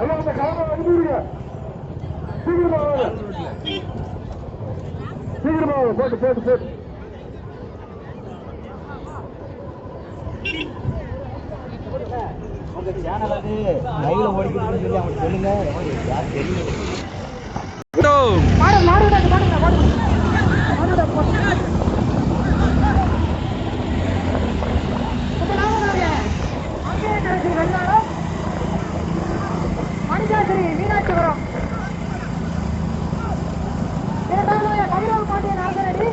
ஐயா அந்த காரை அனுப்பிடுங்க சீக்கிரமா சீக்கிரமா போட்டு போட்டு போட்டு. லைவ்ல ஓடிக்கிட்டு சொல்லி அவங்க சொல்லுங்க. யார் தெரியும் மாடு மாடு விடாது மாடு விடாது, மாடு விடாது. மாடு விடாது, போட்டு. முதலாவதாக அங்கே கடைசி வெள்ளாளம் மணிஜாசிரி மீனாட்சிபுரம் இரண்டாவதாக கதிரவ பாண்டியன் ஆசனடி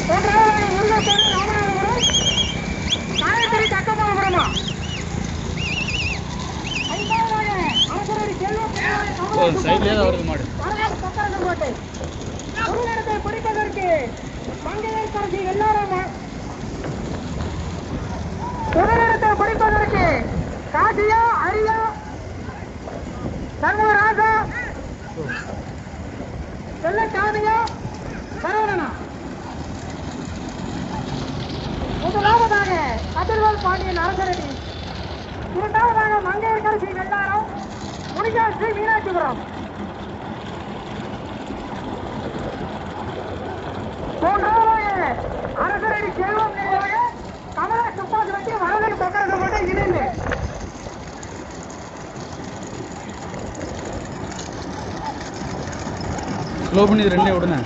மூன்றாவதாக முருகேஸ்வரன் ராமநாதபுரம் காயத்ரி தக்கமாபுரமா ஐந்தாவதாக அரசரடி செல்வம் சைட்லேயே தான் வருது மாடு. வரலாறு பிடிப்பதற்கு மங்கையரசி எல்லாரும் பிடிப்பதற்கு காசியா அரியா சர்வராஜா சரவணனா. முதலாவதாக பாண்டியன் அரசரடி. இரண்டாவதாக மங்கையரசி வெள்ளாரம். முனிகா மீனாட்சிபுரம். மூன்றாவதாக அரசரடி செல்வம் நிலையாக கமலா துப்பாக்கி வரவேற்பு பக்கம் மட்டும் இணைந்து. ஸ்லோ பண்ணி ரெண்டே உடனே.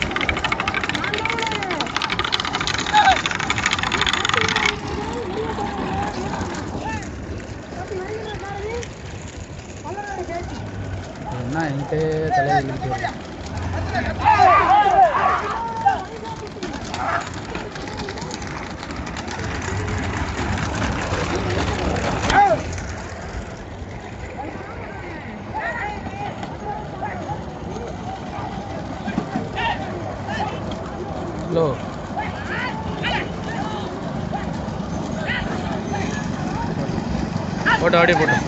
என்ன என்கிட்ட தலைவர் இருக்கு ஹலோ போட்டோ ஆடியோ போட்டோ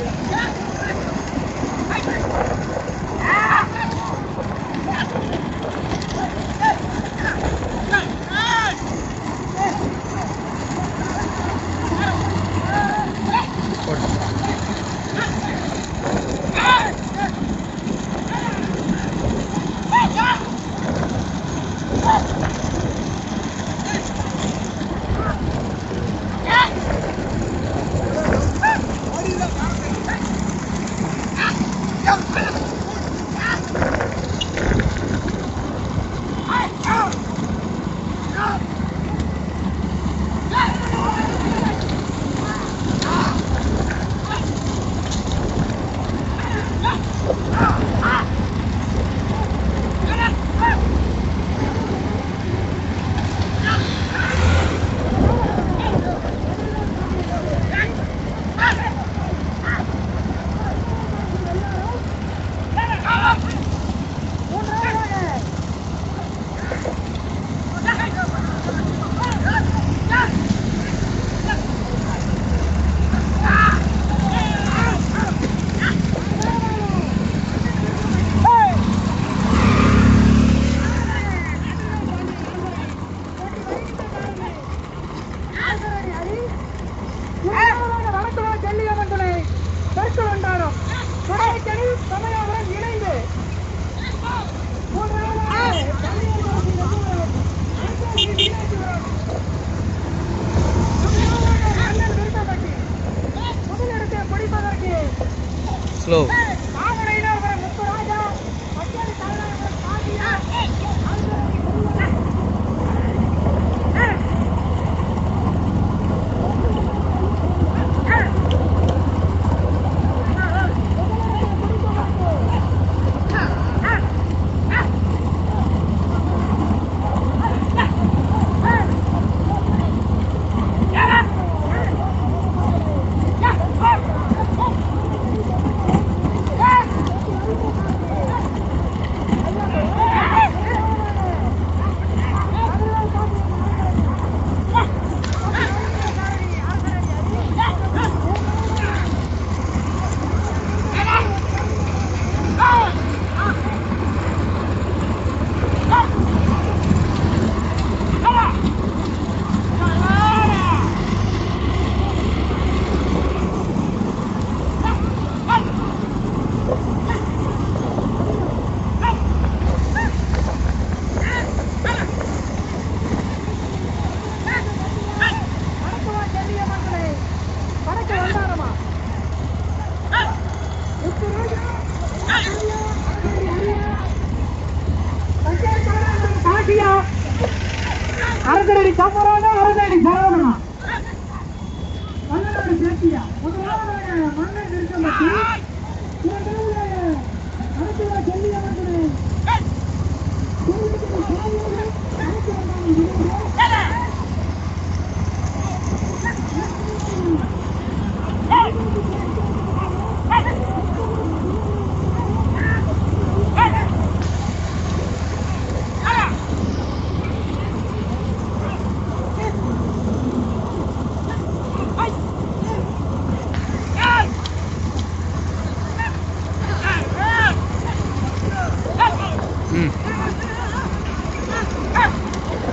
முதலாவதாக மன்னன் திருச்சம்பட்டி இரண்டாவதாக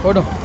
போடும்.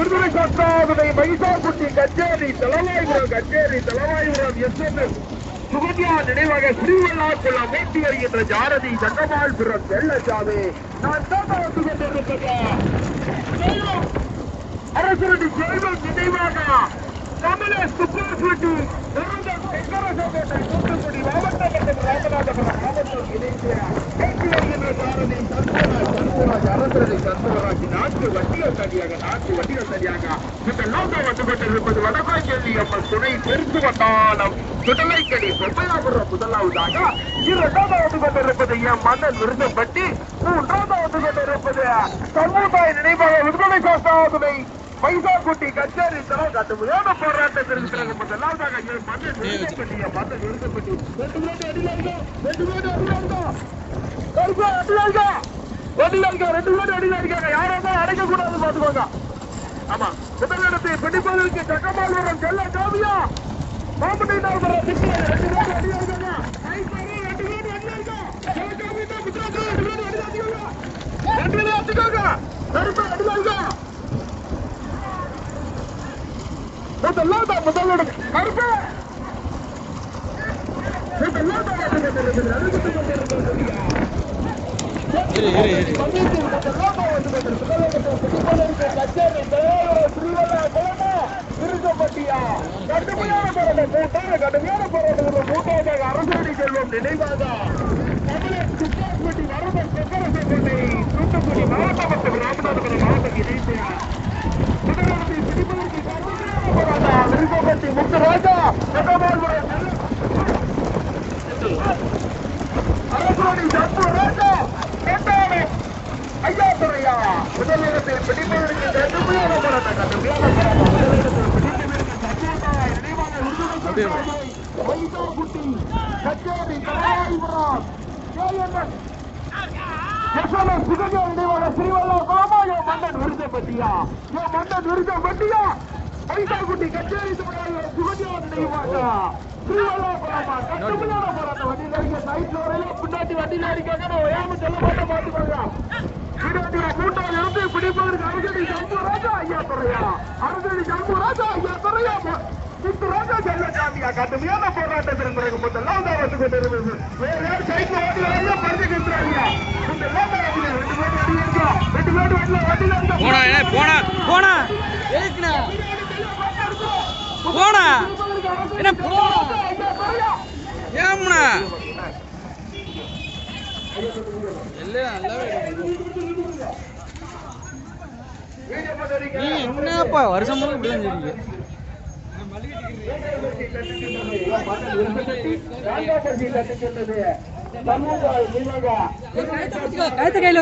விடுதலை சத்தாவுடைய மைசாக்குட்டி கச்சேரி தலவாயுரம் கச்சேரி தலவாயுரம் எஸ்எம்எஸ் சுகன்யா நினைவாக ஸ்ரீவல்லாக்குள்ள மூட்டி வருகின்ற ஜாரதி தங்கமால் பிற செல்லச்சாமி நான் தான் வந்து கொண்டிருக்கிறேன் அரசுடைய ஜெய்வம் நினைவாக தமிழ சுப்ரமணியட்டி நிறந்த வெங்கரசோகத்தை தூத்துக்குடி மாவட்ட மற்றும் ராமநாதபுரம் மாவட்டம் இணைந்து வருகின்ற சாரதி சந்தோஷம் நான்கு வண்டிகள் தனியாக நான்கு வண்டிகள் தனியாக இந்த லோகம் வந்து கொண்டிருப்பது வடபாஞ்சேரி அம்மன் துணை பெருந்து வட்டானம் சுடலைக்கடி பொம்மையாபுரம் முதலாவதாக இரண்டாவது வந்து கொண்டிருப்பது என் மன்னன் விருதப்பட்டி மூன்றாவது வந்து கொண்டிருப்பது சமுதாய நினைவாக விடுதலை சாஸ்திராதுமை பைசாக்குட்டி கச்சேரி தரம் கடுமையான போராட்டத்திற்கு பிறகு முதலாவதாக என் மன்னன் விருதப்பட்டி என் மன்னன் விருதப்பட்டி ரெண்டு பேரும் அடியில இருக்கா ரெண்டு பேரும் அடியில. இருக்கா கருப்பா அடியில இருக்கா அடியில இருக்கா ரெண்டு பேரும் அடியில இருக்காங்க. யாரும் அடைக்க கூடாது பாத்துக்கோங்க ஆமா. முதலிடத்தை பிடிப்பதற்கு தக்கமால்வரம் செல்ல காவியா மாமட்டி நாகர ரெண்டு பேரும் அடியில இருக்காங்க. ஐஸ்வரி ரெண்டு பேரும் அடியில இருக்கா போராட்டம் தான் முதலிடம் கருப்பா முதல்ல தான் செல்வம் நினைவாக துப்பாக்கி வரதன் செக்கரசை தூத்துக்குடி மற்றும் ராமநாதபுரம் மாவட்டம் இணைந்து முதலமைச்சர் பிடிப்பதற்கு கடுமையான போராட்டம். முத்துராஜா செங்கமால்புரம் முதலிடத்தில் பிடிப்பதற்கு கடுமையான போராட்டம் கடுமையான போராட்டம் முதலிடத்தில் பிடிப்பதற்கு சத்தியதாய் நினைவாக வைசாகுட்டி கச்சேரி கலாயிபுரம் கேஎன்எஸ் நினைவாக ஸ்ரீவல்லா காமாயோ மன்னன் விருதப்பட்டியா யோ மன்னன் விருதப்பட்டியா வைசாகுட்டி கச்சேரி தொழிலாளர் சுகஜா நினைவாக ஸ்ரீவல்லா காமா கடுமையான போராட்டம் வண்டியில் அடிக்க சைட்ல வரையில பின்னாடி வண்டியில் அடிக்காங்க நான் ஓயாம சொல்ல மாட்டேன் பாத்துக்கோங்க பின்னாடி மூட்டால் இருந்து பிடிப்பதற்கு அரசடி சம்பு ராஜா ஐயா துறையா? அரசடி சம்பு ராஜா ஐயா துறையா? முத்து ராஜா செல்லசாமியா கடுமையான போராட்டத்திற்கு பிறகு முதல்லாம் தான் வந்து கொண்டிருந்தது? வேற யார் சைட்ல ஓடி வரையில பறிச்சுக்கிறாங்க இந்த லேட்டா ரெண்டு பேரும் அடி இருக்கா ரெண்டு பேரும் வண்டியில வண்டியில இருந்தா போனா என்ன போனா போனா போனா என்ன போ ஏம்ண்ணா எல்லாம் நல்லாவே நீ என்னப்பா வருஷம் முழுக்க இப்படி தான் செய்றீங்க? கழுத்து கையில்